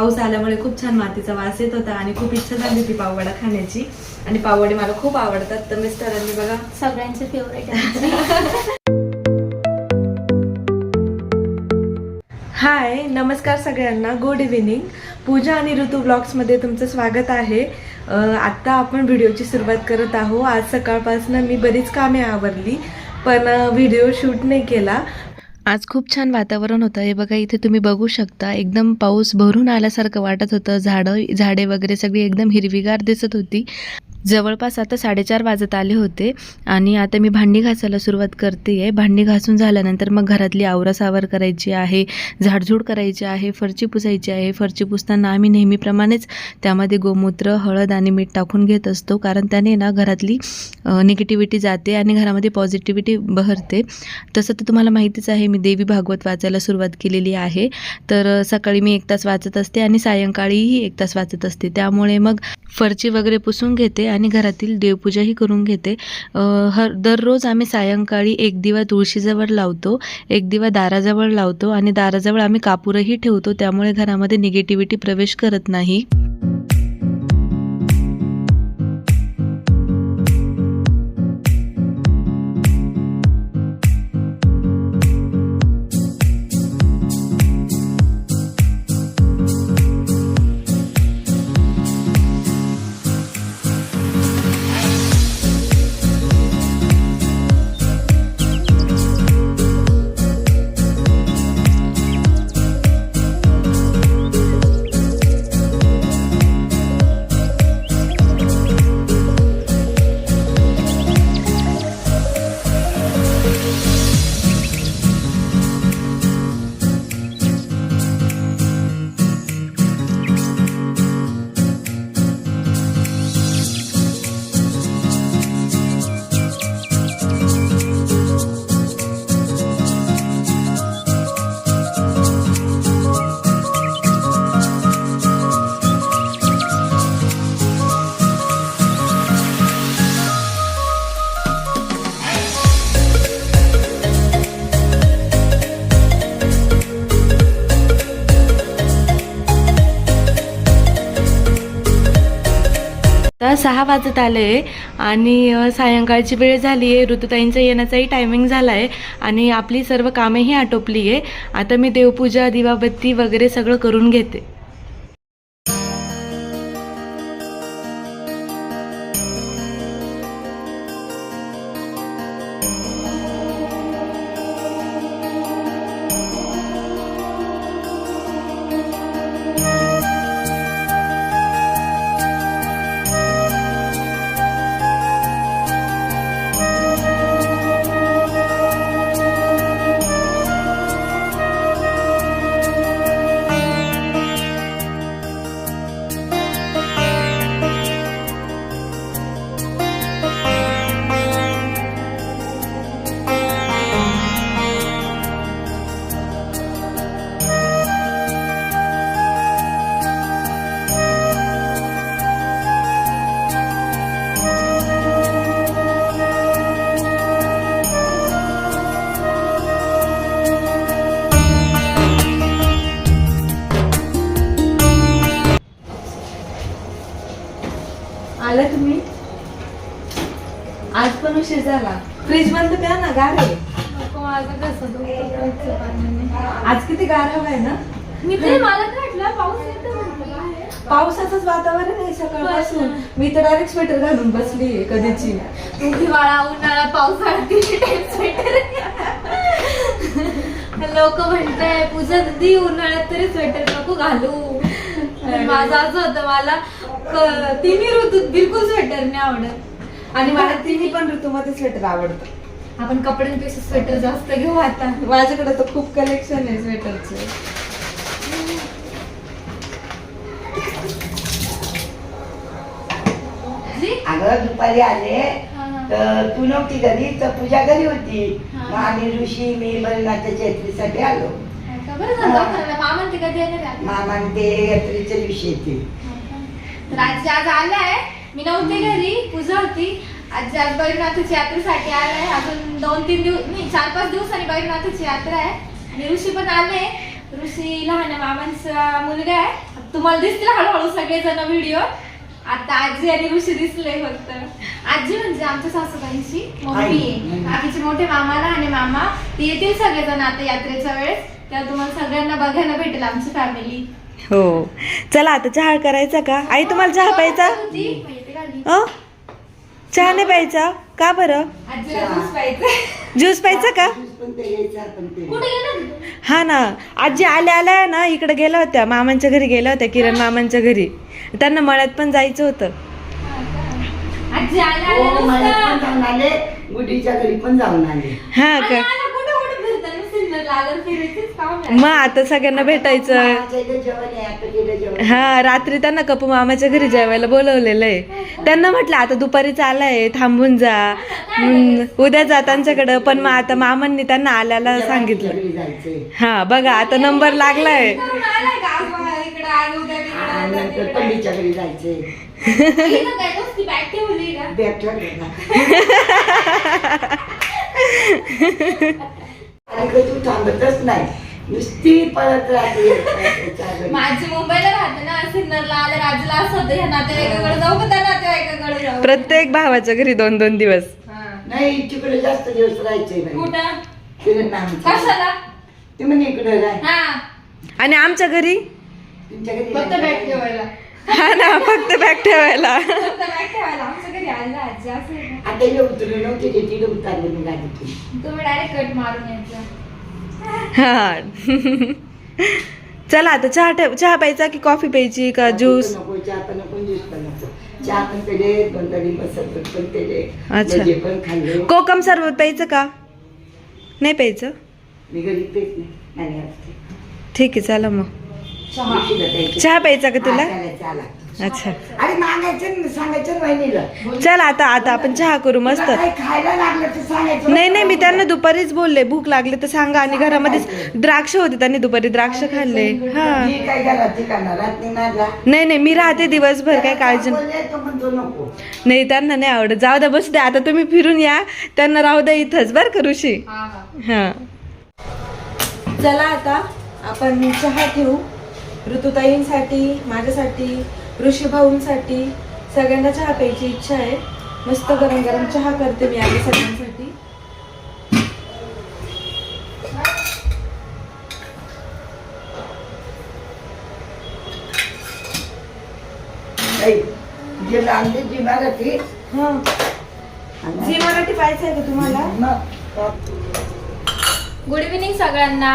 पाऊस आल्यामुळे खूप छान मातीचा वास येत होता आणि खूप इच्छा झाली होती पाववडा खाण्याची. आणि पाववडे मला खूप आवडतात. तर मिस्टरांनी बघा. सगळ्यांचे फेवरेट हाय नमस्कार सगळ्यांना. गुड इव्हिनिंग पूजा आणि ऋतू ब्लॉग्समध्ये तुमचं स्वागत आहे. आत्ता आपण व्हिडिओची सुरुवात करत आहो आज सकाळपासून मी बरीच कामे आवरली पण व्हिडिओ शूट नाही केला. आज खूप छान वातावरण होतं. हे बघा इथे तुम्ही बघू शकता एकदम पाऊस भरून आल्यासारखं वाटत होतं. झाडं झाडे वगैरे सगळी एकदम हिरवीगार दिसत होती. जवळपास आता साडेचार वाजत आले होते आणि आता मी भांडी घासायला सुरुवात करते आहे भांडी घासून झाल्यानंतर मग घरातली आवरासावर करायची आहे झाडझूड करायची आहे फरची पुसायची आहे. फरची पुसताना आम्ही नेहमीप्रमाणेच त्यामध्ये गोमूत्र हळद आणि मीठ टाकून घेत असतो कारण त्याने ना घरातली निगेटिव्हिटी जाते आणि घरामध्ये पॉझिटिव्हिटी बहरते. तसं तर तुम्हाला माहितीच आहे मी देवी भागवत वाचायला सुरुवात केलेली आहे. तर सकाळी मी एक तास वाचत असते आणि सायंकाळीही एक तास वाचत असते. त्यामुळे मग फरची वगैरे पुसून घेते आणि घरातील देवपूजाही करून घेते. हर दररोज आम्ही सायंकाळी एक दिवा तुळशीजवळ लावतो एक दिवा दाराजवळ लावतो आणि दाराजवळ आम्ही कापूरही ठेवतो त्यामुळे घरामध्ये निगेटिव्हिटी प्रवेश करत नाही. आता सहा वाजत आले आणि सायंकाळची वेळ झाली आहे. ऋतुताईंचा येण्याचाही टायमिंग झाला आहे आणि आपली सर्व कामेही आटोपली आहे आता मी देवपूजा दिवाबत्ती वगैरे सगळं करून घेते. उशीर झाला. फ्रीज बंद द्या ना गार आहे. आज किती गार हवा आहे ना? मी ते मला वाटलं पाऊस येतो म्हटलं बाहेर. पावसाचंच वातावरण आहे सकाळपासून. मी तर डायरेक्ट स्वेटर घालून बसली कधीची. हिवाळा उन्हाळा पावसाळा तिन्ही टाइम स्वेटर लोक म्हणताय पूजा दीदी उन्हाळ्यात तरी स्वेटर नको घालू. माझं असं होतं मला क- तिन्ही ऋतूत बिलकुल स्वेटर नाही आवडत. आणि मला तिन्ही पण ऋतूमध्ये स्वेटर आवडतं आपण कपड्यांपेक्षा स्वेटर जास्त घेऊ आता माझ्याकडे तर खूप कलेक्शन आहे स्वेटरचे? अगं दुपारी आले. तर तू नव्हती घरी तर पूजा घरी होती हा. मग आम्ही ऋषी मी बरनाथच्या जयत्रीसाठी आलो का बरं झालं दवाखान्याला. मामा ते कधी येणार आहे? मामान ते यात्रेच्या दिवशी येतील तर आजी आज आलाय मी नव्हते घरी पूजा होती आजी आज बैरनाथाची यात्रेसाठी आलाय अजून दोन तीन दिवस नाही चार पाच दिवसांनी बैरनाथाची यात्रा आहे आणि ऋषी पण आले ऋषी लहान मामांचा मुलगा आहे तुम्हाला दिसतील हळूहळू सगळेजण व्हिडिओ आता आजी आणि ऋषी दिसले फक्त आजी म्हणजे आमच्या सासूबाईंची मम्मी आहे. बाकीचे मोठे मामाला आणि मामा ते येतील सगळेजण आता यात्रेच्या वेळेस तेव्हा तुम्हाला सगळ्यांना बघायला भेटेल आमची फॅमिली हो चला आता चहा करायचा का आई तुम्हाला चहा प्यायचा अ? चहा नाही प्यायचा? का बरं? ज्यूस प्यायचं ज्यूस प्यायचा का? हा ना. आजी आल्या आल्या ना इकडे गेल्या होत्या. मामांच्या घरी गेल्या होत्या किरण मामांच्या घरी. त्यांना मळ्यात पण जायचं होतं. हा का? मग आता सगळ्यांना भेटायचं. हा रात्री त्यांना कपू मामाच्या घरी जेवायला बोलवलेलं आहे. त्यांना म्हटलं आता दुपारी चालाय थांबून जा. उद्या जा त्यांच्याकडं. पण मग आता मामांनी त्यांना आल्याला सांगितलं. जायचंय. हा बघा आता नंबर लागलाय. बघा इकडं, का तू थांबतच नाही. नुसती पळत राहते. माझी मुंबईला राहते ना सिन्नरला आलं राजूला असं होतं ह्या नातेवाईकाकडे जाऊ का त्या नातेवाईकाकडे जाऊ? प्रत्येक भावाच्या घरी दोन दोन दिवस. हा. नाही तिकडे जास्त दिवस राहायचे कुठं. कशाला? ते म्हणे इकडे राह. हा. आणि आमच्या घरी? तुमच्या घरी फक्त. बॅग ठेवायला. हा ना फक्त बॅग ठेवायला. आता इकडे नव्हते ते तिकडे उतरले मी गाडीतून. तुम्ही डायरेक्ट कट मारून हा. चला आता चहा ठेव चहा प्यायचा की कॉफी प्यायची का ज्यूस नको चहा पण नको ज्यूस पण नको. चहा पण पेले दोन तरी सरबत पण पेले. अच्छा. पण खाल्ले. कोकम सरबत प्यायचं का? नाही प्यायचं? मी घरी पेत नाही आणि असते. ठीक आहे चला मग. चहा प्यायचा का तुला? हा. अच्छा. अरे मागायचं सांगायचं वहिनीला. चल आता आता आपण चहा करू मस्त. तुला काही खायला लागलं तर सांगायचं नाही नाही मी त्यांना दुपारीच बोलले. भूक लागली तर सांगा. आणि घरामध्ये द्राक्ष होते त्यांनी दुपारी द्राक्ष खाल्ले. हा. नाही नाही नाही मी राहते दिवसभर काय काळजी नाही. त्यांना नाही आवडत. जाऊ द्या बस द्या आता तुम्ही फिरून या. त्यांना राहू द्या इथंच बरं का ऋषी? हा हा. हा. चला आता आपण चहा ठेवू. ऋतुताईंसाठी माझ्यासाठी ऋषी भाऊंसाठी सगळ्यांना चहा प्यायची इच्छा आहे. मस्त गरम गरम चहा करते मी आधी सगळ्यांसाठी. काही जे लागले जी मराठी. हा. झी मराठी पाहायचं आहे का तुम्हाला? गुड इव्हिनिंग सगळ्यांना.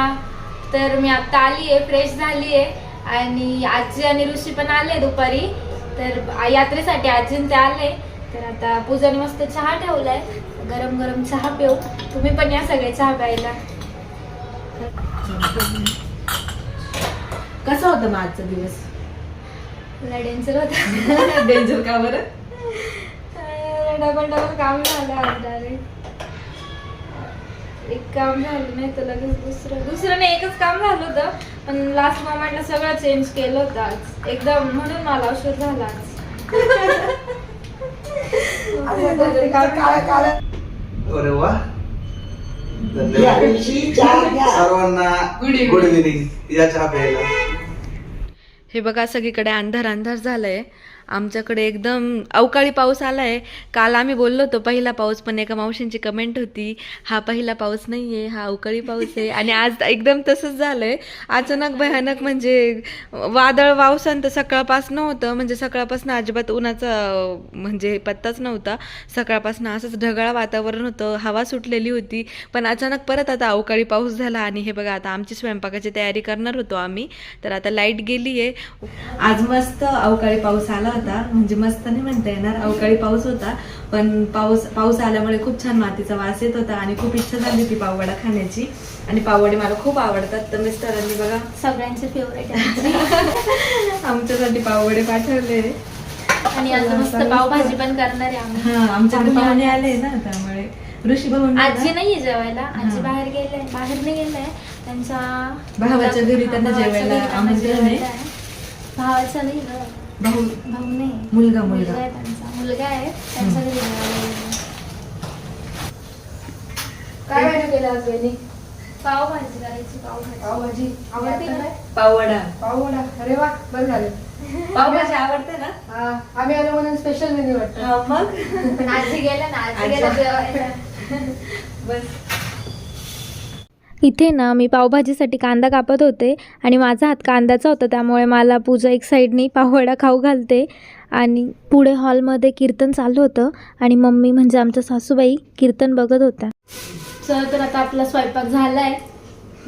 तर मी आता आली आहे फ्रेश झाली आहे आणि आजी आणि ऋषी पण आले दुपारी. तर यात्रेसाठी आजी आणि ते आले. तर आता पूजाने मस्त चहा ठेवलाय. गरम गरम चहा पिऊ. तुम्ही पण या सगळे चहा प्यायला. कसा होता मग आजचा दिवस? डेंजर होता. डेंजर का बरं? डबल डबल काम झालं आज डायरेक्ट एक काम झालं नाही तर लगेच दुसरं दुसरं एकच काम झालं होतं पण लास्ट मोमेंटला सगळं चेंज केलं होतं आज. एकदम म्हणून मला उशीर झाला आज. काळा काळा अरे वा. या धन्यवाद दिवशी चहा घ्या. सर्वांना गुड इव्हिनिंग या चहा प्यायला. हे बघा सगळीकडे अंधार अंधार झालंय. आमच्याकडे एकदम अवकाळी पाऊस आला आहे काल आम्ही बोललो होतो पहिला पाऊस पण एका मावशींची कमेंट होती हा पहिला पाऊस नाही आहे हा अवकाळी पाऊस आहे. आणि आज एकदम तसंच झालं आहे अचानक भयानक म्हणजे वादळ वावसान तर सकाळपासनं होतं. म्हणजे सकाळपासून अजिबात उन्हाचा म्हणजे पत्ताच नव्हता. सकाळपासून असंच ढगाळ वातावरण होतं हवा सुटलेली होती. पण अचानक परत आता अवकाळी पाऊस झाला आणि हे बघा आता आमची स्वयंपाकाची तयारी करणार होतो आम्ही. तर आता लाइट गेली आहे आज मस्त अवकाळी पाऊस आला. होता म्हणजे मस्त नाही म्हणता येणार. अवकाळी पाऊस होता पण पाऊस पाऊस आल्यामुळे खूप छान मातीचा वास येत होता आणि खूप इच्छा झाली होती पाववडा खाण्याची. आणि पाववडे मला खूप आवडतात. तर मिस्टरांनी बघा. सगळ्यांचे फेवरेट आमच्यासाठी पाववडे पाठवले. आणि आता मस्त पावभाजी पण. करणार आहे आम्ही. हा आमच्याकडे पाहुणे आले ना त्यामुळे. ऋषी भाऊ आजी नाहीये जेवायला. आजी. बाहेर गेलाय बाहेर नाही गेलाय त्यांच्या भावाच्या घरी त्यांना जेवायला आमंत्रण आहे. भावाचा नाही गं. भाऊ? भाऊ नाही मुलगा, मुलगा. आहे त्यांचा. मुलगा आहे. त्यांच्या घरी जेवायला. काय मेनू केला आज वहिनी? पावभाजी करायची पावभाजी. पावभाजी. आवडते का? पावडा पाववडा. अरे वा बरं झालं. पावभाजी आवडते ना? हा आम्ही आलो म्हणून स्पेशल मेन्यू वाटतं. हा मग? पण आजी गेल्या ना आजी आजी. गेल्या जेवायला. बस. इथे ना मी पावभाजीसाठी कांदा कापत होते आणि माझा हात कांद्याचा होता त्यामुळे मला पूजा एक साईडनी पाववडा खाऊ घालते. आणि पुढे हॉलमध्ये कीर्तन चालू होतं आणि मम्मी म्हणजे आमच्या सासूबाई कीर्तन बघत होत्या. चल तर आता आपला स्वयंपाक झाला आहे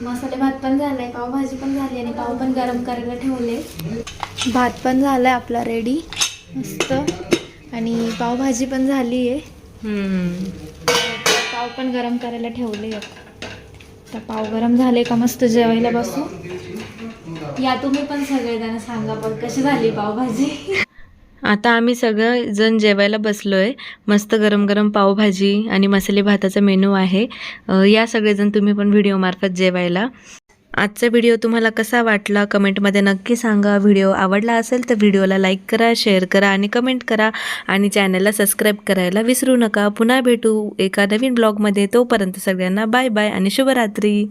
मसाले भात पण झाला आहे पावभाजी पण झाली आणि पाव पण गरम करायला ठेवले. भात पण झाला आहे आपला रेडी मस्त. आणि पावभाजी पण झाली आहे. पाव पण गरम करायला ठेवले आता पाव गरम झाले का मस्त जेवायला बसू. या तुम्ही पण सगळेजण सांगा पण कशी झाली पावभाजी? आता आम्ही सगळं जण जेवायला बसलोय. मस्त गरम गरम पावभाजी आणि मसाले भाताचा मेनू आहे. या सगळेजण तुम्ही पण व्हिडिओमार्फत जेवायला. आजचा व्हिडिओ तुम्हाला कसा वाटला? कमेंटमध्ये नक्की सांगा. व्हिडिओ आवडला असेल तर व्हिडिओला लाईक करा शेअर करा आणि कमेंट करा आणि चॅनलला सबस्क्राईब करायला विसरू नका. पुन्हा भेटू एका नवीन ब्लॉगमध्ये. तोपर्यंत सगळ्यांना बाय बाय आणि शुभरात्री.